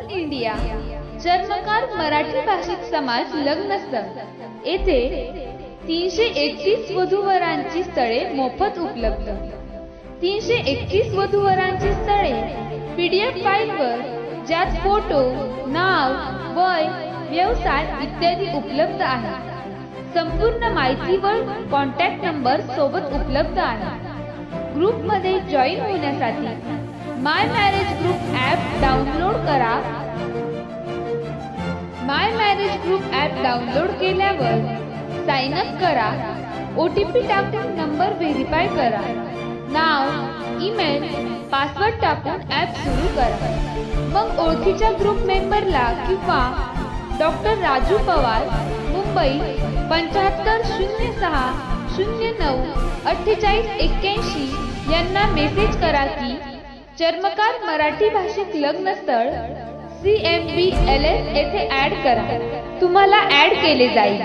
All India. चर्मकार मराठी भाषिक समाज लग्नस्थळ येथे तीनशे एकतीस वधूवरांची स्थळे मोफत उपलब्ध. तीनशे एकतीस वधूवरांची स्थळे पीडीएफ फाईलवर ज्यात फोटो नाव वय व्यवसाय इत्यादी उपलब्ध आहे संपूर्ण माहिती व कॉन्टॅक्ट नंबर सोबत उपलब्ध आहे. ग्रुपमध्ये जॉईन होण्यासाठी my marriage group marriage group app download केल्यावर साइन अप करा. ओ टी पी टाकून नंबर व्हेरीफाय करा. नाव ईमेल पासवर्ड टाकून ॲप सुरू करा. मग ओळखीच्या ग्रुप मेंबरला किंवा डॉक्टर राजू पवार मुंबई पंच्याहत्तर शून्य सहा शून्य नऊ अठ्ठेचाळीस एक्क्याऐंशी यांना मेसेज करा की चर्मकार मराठी भाषिक लग्नस्थळ C M B L S येथे ऍड करा. तुम्हाला ऍड केले जाईल.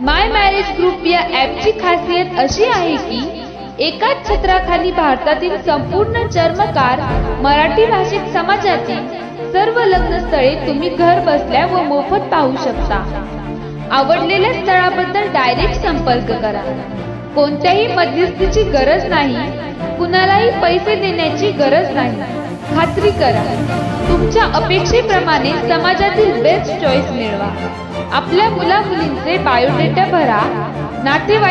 माय मॅरेज ग्रुप या ॲपची खासियत अशी आहे की एकाच छत्राखाली भारतातील संपूर्ण चर्मकार मराठी भाषिक समाजातील सर्व लग्नस्थळे तुम्ही घर बसल्या व मोफत पाहू शकता. आवडलेल्या स्थळाबद्दल डायरेक्ट संपर्क करा. कोणत्याही मध्यस्थीची गरज नाही कुणालाही पैसे देण्याची गरज नाही. खात्री करा. तुमच्या अपेक्षेप्रमाणे समाजातील बेस्ट चॉईस मिळवा. आपल्या मुला मुलींचे बायोडेटा भरा. नातेवाईक